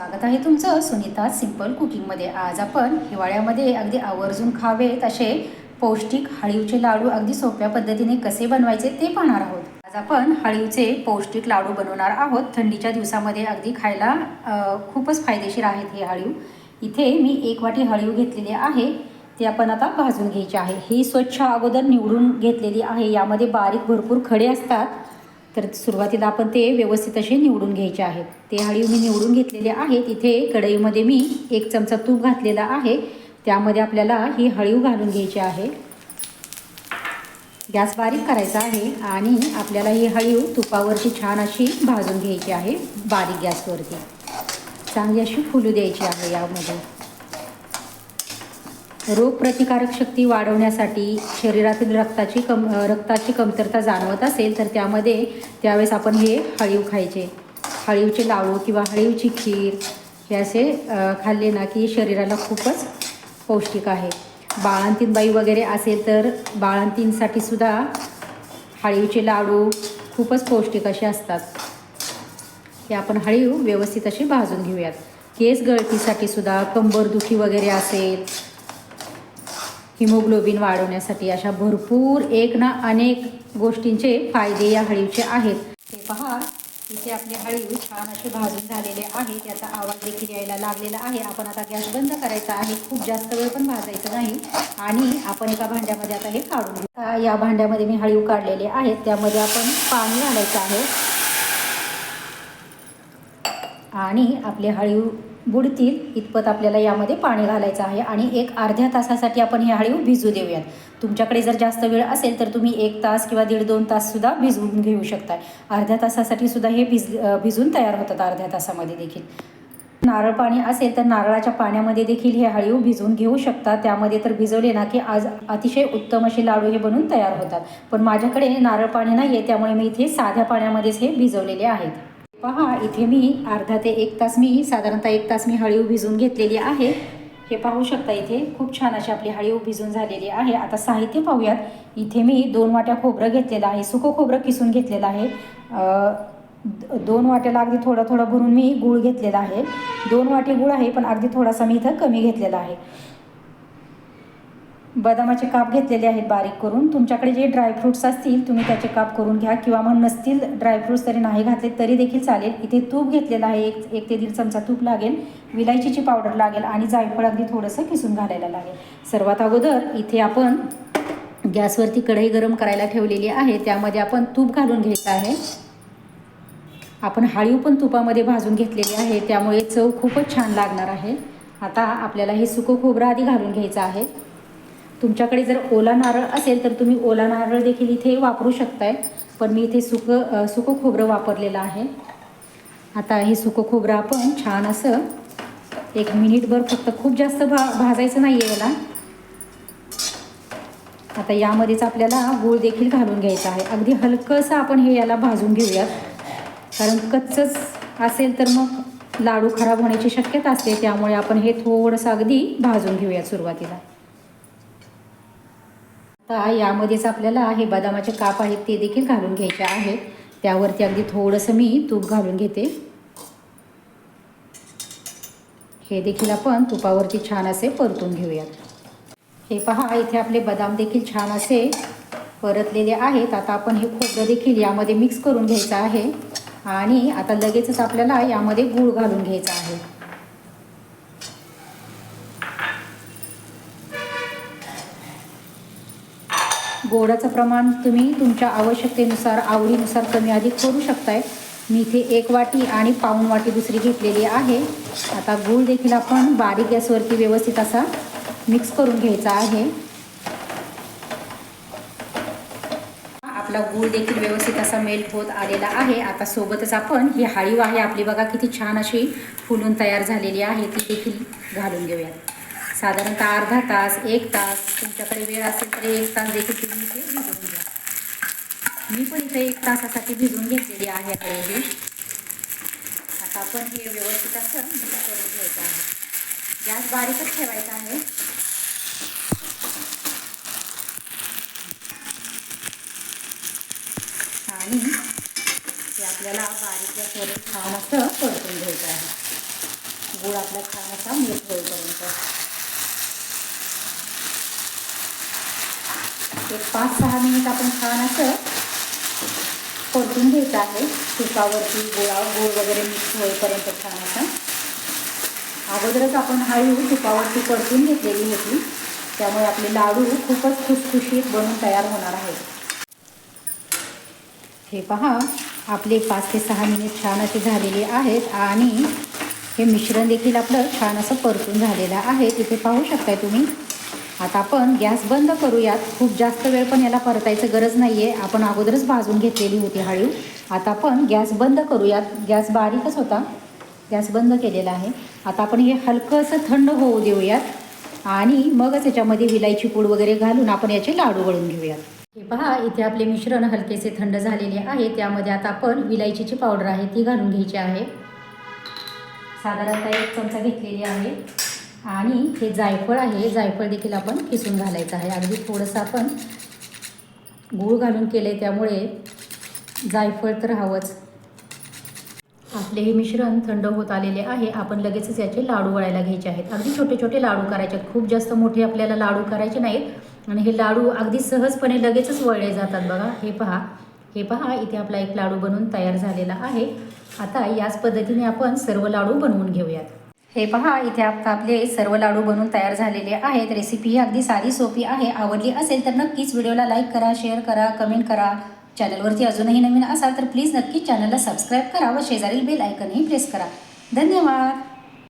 स्वागत आहे तुमचं सुनीता सिंपल कुकिंगमध्ये आज आपण हिवाळ्यामध्ये अगदी आवर्जून खावेत असे पौष्टिक हळीवचे लाडू अगदी सोप्या पद्धतीने कसे बनवायचे ते पाहणार आहोत. आज आपण हळीवचे पौष्टिक लाडू बनवणार आहोत. थंडीच्या दिवसामध्ये अगदी खायला खूपच फायदेशीर आहेत हे हळीव. इथे मी एक वाटी हळीव घेतलेली आहे. ते आपण आता भाजून घ्यायचे आहे. ही स्वच्छ अगोदर निवडून घेतलेली आहे. यामध्ये बारीक भरपूर खडे असतात. तर सुरुवातीला आपण ते व्यवस्थित असे निवडून घ्यायचे आहेत. ते हळीव मी निवडून घेतलेले आहेत. इथे कढईमध्ये मी एक चमचा तूप घातलेला आहे. त्यामध्ये आपल्याला ही हळीव घालून घ्यायची आहे. गॅस बारीक करायचा आहे आणि आपल्याला ही हळीव तुपावरची छान अशी भाजून घ्यायची आहे. बारीक गॅसवरती. चांगली अशी फुलू द्यायची आहे यामध्ये. रोगप्रतिकारक शक्ती वाढवण्यासाठी शरीरातील रक्ताची कम रक्ताची कमतरता जाणवत असेल तर त्यामध्ये त्यावेळेस आपण हे हळीव खायचे. हळीवचे लाडू किंवा हळीवची खीर हे असे खाल्ले ना की शरीराला खूपच पौष्टिक आहे. बाळंतीण बाई वगैरे असेल तर बाळंतींसाठी सुद्धा हळीवचे लाडू खूपच पौष्टिक असे असतात. हे आपण हळीव व्यवस्थित अशी भाजून घेऊयात. केस गळतीसाठी सुद्धा कंबरदुखी वगैरे असेल हिमोग्लोबिन वाढवण्यासाठी अशा भरपूर एक ना अनेक गोष्टींचे फायदे या हळीवचे आहेत. ते पहा इथे आपले हळीव छान असे भाजून झालेले आहे. त्याचा आवाज देखील यायला लागलेला आहे. आपण आता गॅस बंद करायचा आहे. खूप जास्त वेळ पण भाजायचं नाही. आणि आपण एका भांड्यामध्ये आता हे काढून घेऊ. या भांड्यामध्ये मी हळीव काढलेले आहेत त्यामध्ये आपण पाणी घालायचं आहे. आणि आपले हळीव बुडतील इतपत आपल्याला यामध्ये पाणी घालायचं आहे आणि एक अर्ध्या तासासाठी आपण हे हळीव भिजू देऊयात. तुमच्याकडे जर जास्त वेळ असेल तर तुम्ही एक तास किंवा दीड दोन ताससुद्धा भिजवून घेऊ शकता. अर्ध्या तासासाठी सुद्धा हे भिज भिजून तयार होतात अर्ध्या तासामध्ये देखील. नारळ पाणी असेल तर नारळाच्या पाण्यामध्ये देखील हे हळीव भिजवून घेऊ शकता. त्यामध्ये तर भिजवले ना की आज अतिशय उत्तम असे लाडू हे बनून तयार होतात. पण माझ्याकडे नारळ पाणी नाही आहे त्यामुळे मी इथे साध्या पाण्यामध्येच हे भिजवलेले आहेत. पहा इथे मी अर्धा ते एक तास मी साधारणतः एक तास मी हळीव भिजून घेतलेली आहे. हे पाहू शकता इथे खूप छान अशी आपली हळीव भिजून झालेली आहे. आता साहित्य पाहूयात. इथे मी दोन वाट्या खोबरं घेतलेलं आहे सुकं खोबरं किसून घेतलेलं आहे. दोन वाट्याला अगदी थोडं थोडं भरून मी गूळ घेतलेला आहे. दोन वाटे गूळ आहे पण अगदी थोडासा मी इथं कमी घेतलेला आहे. बदामाचे काप घेतलेले आहेत बारीक करून. तुमच्याकडे जे ड्रायफ्रुट्स असतील तुम्ही त्याचे काप करून घ्या. किंवा मग नसतील ड्रायफ्रुट्स तरी नाही घातले तरी देखील चालेल. इथे तूप घेतलेलं आहे. एक एक ते दीड चमचा तूप लागेल. विलायचीची पावडर लागेल आणि जायफळ अगदी थोडंसं किसून घालायला लागेल. सर्वात अगोदर इथे आपण गॅसवरती कढई गरम करायला ठेवलेली आहे. त्यामध्ये आपण तूप घालून घ्यायचं आहे. आपण हाळीव पण तुपामध्ये भाजून घेतलेली आहे. त्यामुळे चव खूपच छान लागणार आहे. आता आपल्याला हे सुकं खोबरं आधी घालून घ्यायचं आहे. तुमच्याकडे जर ओला नारळ असेल तर तुम्ही ओला नारळ देखील इथे वापरू शकताय. पण मी इथे सुकं सुकं खोबरं वापरलेलं आहे. आता हे सुकं खोबरं आपण छान असं एक मिनिटभर फक्त खूप जास्त भा भाजायचं नाही आहे याला. आता यामध्येच आपल्याला गूळ देखील घालून घ्यायचा आहे. अगदी हलकंसं आपण हे याला भाजून घेऊयात. कारण कच्चंच असेल तर मग लाडू खराब होण्याची शक्यता असते. त्यामुळे आपण हे थोडंसं अगदी भाजून घेऊयात सुरुवातीला. आता यामध्येच आपल्याला हे बदामाचे काप आहेत ते देखील घालून घ्यायचे आहेत. त्यावरती अगदी थोडंसं मी तूप घालून घेते. हे देखील आपण तुपावरती छान असे परतून घेऊयात. हे पहा इथे आपले बदाम देखील छान असे परतलेले आहेत. आता आपण हे खोबरं देखील यामध्ये मिक्स करून घ्यायचं आहे. आणि आता लगेचच आपल्याला यामध्ये गूळ घालून घ्यायचा आहे. गोडाचं प्रमाण तुम्ही तुमच्या आवश्यकतेनुसार आवडीनुसार कमी अधिक करू शकताय. मी इथे एक वाटी आणि पाऊण वाटी दुसरी घेतलेली आहे. आता गूळ देखील आपण बारीक गॅसवरती व्यवस्थित असा मिक्स करून घ्यायचा आहे. आपला गूळ देखील व्यवस्थित असा मेल्ट होत आलेला आहे. आता सोबतच आपण ही हाळीव आहे आपली बघा किती छान अशी फुलून तयार झालेली आहे. ती देखील घालून घेऊयात. साधारणतः अर्धा तास एक तास? तुमच्याकडे वेळ असेल तर एक तास देखील तुम्ही इथे भिजवून घ्या. मी पण इथे एक तासासाठी भिजवून घेतलेली आहे हळदी आता आपण हे व्यवस्थित असं मिक्स करून घ्यायचं आहे. गॅस बारीकच ठेवायचा आहे. आणि ते आपल्याला बारीक गॅसवर छान असं परतून घ्यायचं आहे. गूळ आपला छान असा मेल्ट होईपर्यंत. एक पाच सहा मिनिट आपण छान असं परतून घ्यायचं आहे. तुपावरती गोळा गोळ वगैरे मिक्स होईपर्यंत छान असं अगोदरच आपण हळू तुपावरती परतून घेतलेली होती. त्यामुळे आपले लाडू खूपच खुसखुशीत बनून तयार होणार आहेत. हे पहा आपले पाच ते सहा मिनिट छान असे झालेले आहेत आणि हे मिश्रण देखील आपलं छान असं परतून झालेलं आहे. तिथे पाहू शकताय तुम्ही. आता आपण गॅस बंद करूयात. खूप जास्त वेळ पण याला परतायचं गरज नाही आहे आपण अगोदरच भाजून घेतलेली होती हळू. आता आपण गॅस बंद करूयात. गॅस बारीकच होता. गॅस बंद केलेला आहे. आता आपण हे हलकं असं थंड होऊ देऊयात. आणि मगच याच्यामध्ये विलायची पूड वगैरे घालून आपण याचे लाडू वळून घेऊयात. हे पहा इथे आपले मिश्रण हलकेसे थंड झालेले आहे. त्यामध्ये आता आपण विलायचीची पावडर आहे ती घालून घ्यायची आहे. साधारणतः एक चमचा घेतलेली आहे. आणि हे जायफळ आहे जायफळ देखील आपण किसून घालायचं आहे. अगदी थोडंसं आपण गूळ घालून केले त्यामुळे जायफळ तर हवंच. आपले हे मिश्रण थंड होत आलेले आहे. आपण लगेचच याचे लाडू वळायला घ्यायचे आहेत. अगदी छोटे छोटे लाडू करायचे आहेत. खूप जास्त मोठे आपल्याला लाडू करायचे नाहीत. आणि हे लाडू अगदी सहजपणे लगेचच वळले जातात बघा. हे पहा. हे पहा इथे आपला एक लाडू बनवून तयार झालेला आहे. आता याच पद्धतीने आपण सर्व लाडू बनवून घेऊयात. हे पहा इथे आता आपले सर्व लाडू बनवून तयार झालेले आहेत. रेसिपी ही अगदी साधी सोपी आहे. आवडली असेल तर नक्कीच व्हिडिओला लाईक करा शेअर करा कमेंट करा. चॅनलवरती अजूनही नवीन असाल तर प्लीज नक्कीच चॅनलला सबस्क्राईब करा व शेजारील बेल आयकनही प्रेस करा. धन्यवाद!